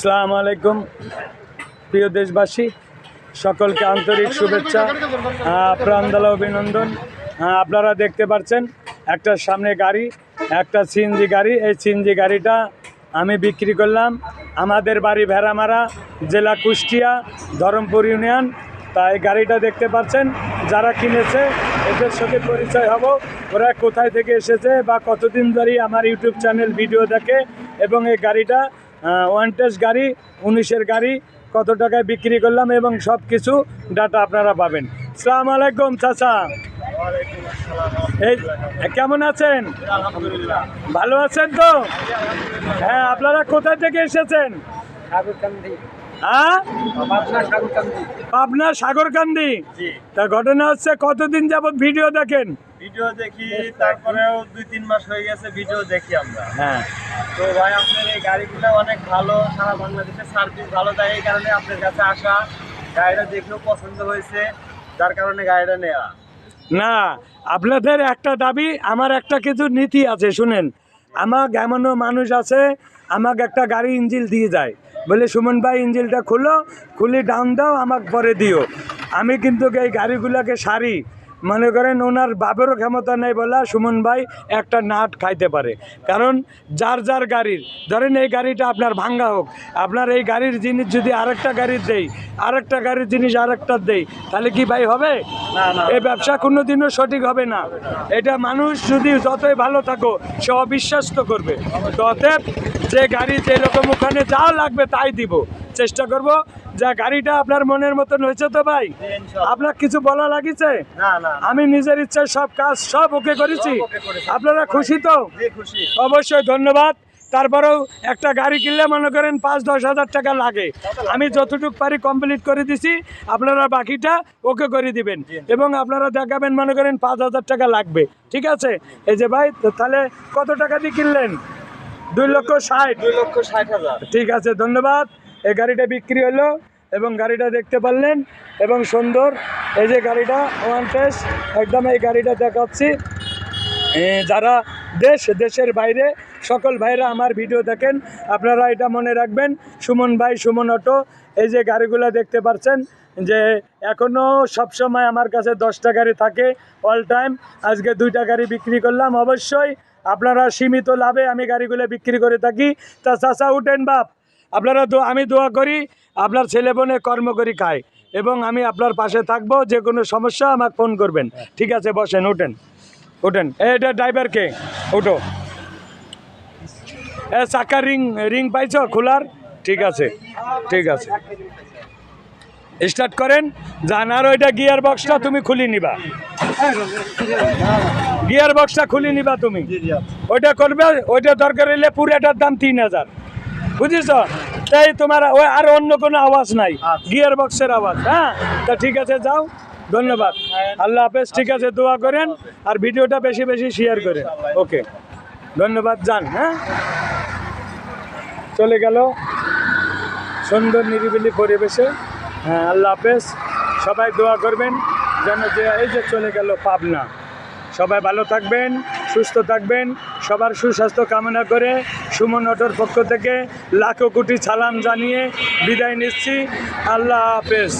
সালাম আলাইকুম, প্রিয় দেশবাসী, সকলকে আন্তরিক শুভেচ্ছা প্রাণদালা অভিনন্দন। আপনারা দেখতে পাচ্ছেন, একটা সামনে গাড়ি, একটা সিএনজি গাড়ি। এই সিএনজি গাড়িটা আমি বিক্রি করলাম আমাদের বাড়ি ভেড়ামারা, জেলা কুষ্টিয়া, ধরমপুর ইউনিয়ন। তা এই গাড়িটা দেখতে পাচ্ছেন, যারা কিনেছে, এদের সাথে পরিচয় হব, ওরা কোথায় থেকে এসেছে বা কতদিন ধরে আমার ইউটিউব চ্যানেল ভিডিও দেখে এবং এই গাড়িটা ওয়ান টেস্ট গাড়ি, উনিশের গাড়ি, কত টাকায় বিক্রি করলাম এবং সব কিছু ডাটা আপনারা পাবেন। সালাম আলাইকুম, চাচা। এই, কেমন আছেন? ভালো আছেন তো? হ্যাঁ আপনারা কোথা থেকে এসেছেন? হ্যাঁ? পাবনা সাগরকান্দি। তা ঘটনা হচ্ছে কতদিন যাবত ভিডিও দেখেন? ভিডিও দেখি তারপরেও দুই তিন মাস হয়ে গেছে ভিডিও দেখি আমরা। হ্যাঁ। তো ভাই আপনার এই গাড়িগুলো অনেক ভালো সারা বাংলাদেশে সার্ভিস ভালো দেয় এই কারণে আপনার কাছে আসা। গাড়িটা দেখলেও পছন্দ হয়েছে যার কারণে গাড়িটা নেওয়া। না আপনাদের একটা দাবি আমার একটা কিছু নীতি আছে শুনেন। আমার এমনও মানুষ আছে আমাকে একটা গাড়ি ইঞ্জিল দিয়ে যায়। বলে, সুমন ভাই, ইঞ্জিলটা খুলো, খুলে, ডাউন দাও, আমাকে পরে দিও। আমি কিন্তু এই গাড়িগুলোকে সারি। মনে করেন ওনার বাপেরও ক্ষমতা নেই বলা সুমন ভাই একটা নাট খাইতে পারে। কারণ যার যার গাড়ির ধরেন এই গাড়িটা আপনার ভাঙ্গা হোক আপনার এই গাড়ির জিনিস যদি আরেকটা গাড়ির দেই আরেকটা গাড়ির জিনিস আরেকটা দেই তাহলে কি ভাই হবে? এই ব্যবসা কোনোদিনও সঠিক হবে না। এটা মানুষ যদি যতই ভালো থাকো সে অবিশ্বাস তো করবে। তো অতএব যে গাড়ি যেরকম ওখানে যা লাগবে তাই দিব। চেষ্টা করব। যা গাড়িটা আপনার মনের মতন হয়েছে তো ভাই? আপনার কিছু বলা লাগিছে? আমি নিজের ইচ্ছায় সব কাজ সব ওকে করেছি। আপনারা খুশি তো? অবশ্যই ধন্যবাদ। তারপরেও একটা গাড়ি কিনলে মনে করেন পাঁচ দশ হাজার টাকা লাগে। আমি যতটুকু পারি কমপ্লিট করে দিছি। আপনারা বাকিটা ওকে করে দিবেন। এবং আপনারা দেখাবেন মনে করেন পাঁচ হাজার টাকা লাগবে। ঠিক আছে? এই যে ভাই তাহলে কত টাকা দিয়ে কিনলেন? দুই লক্ষ ষাট। দুই লক্ষ ষাট হাজার। ঠিক আছে ধন্যবাদ। এই গাড়িটা বিক্রি হলো এবং গাড়িটা দেখতে পারলেন এবং সুন্দর। এই যে গাড়িটা ওয়ান টেস্ট একদম এই গাড়িটা দেখাচ্ছি। যারা দেশ, দেশের বাইরে, সকল ভাইরা আমার ভিডিও দেখেন, আপনারা এটা মনে রাখবেন। সুমন ভাই, সুমন অটো, এই যে গাড়িগুলো দেখতে পাচ্ছেন, যে এখনও সবসময় আমার কাছে দশটা গাড়ি থাকে অল টাইম আজকে দুইটা গাড়ি বিক্রি করলাম। অবশ্যই আপনারা সীমিত লাভে আমি গাড়িগুলো বিক্রি করে থাকি। তা চাষা উঠেন বাপ। আপনারা দো- আমি দোয়া করি আপনার ছেলে বোনে কর্ম করি খায়। এবং আমি আপনার পাশে থাকব যে কোনো সমস্যা আমাকে ফোন করবেন। ঠিক আছে বসেন উঠেন। উঠেন। এ, এটা ড্রাইভারকে উঠো। এ চাকার রিং রিং পাইছ? খোলার? ঠিক আছে ঠিক আছে। স্টার্ট করেন। যান আর ওইটা গিয়ার বক্সটা তুমি খুলি নিবা। গিয়ার বক্সটা খুলি নিবা তুমি। ওইটা করবে ওইটা দরকার হলে পুরোটার দাম তিন হাজার। বুঝেছ? তাই তোমার ওই আর অন্য কোনো আওয়াজ নাই। গিয়ার বক্সের আওয়াজ হ্যাঁ? তা ঠিক আছে যাও। ধন্যবাদ। আল্লাহ হাফেজ ঠিক আছে দোয়া করেন। আর ভিডিওটা বেশি বেশি শেয়ার করেন। ওকে ধন্যবাদ যান হ্যাঁ? চলে গেল সুন্দর নিরিবিলি পরিবেশে। হ্যাঁ আল্লাহ হাফেজ সবাই দোয়া করবেন। যেন যে এই যে চলে গেল পাবনা। সবাই ভালো থাকবেন। সুস্থ থাকবেন, সবার সুস্বাস্থ্য কামনা করে সুমন অটোর পক্ষ থেকে লাখো কোটি সালাম জানিয়ে বিদায় নিচ্ছি। আল্লাহ হাফেজ।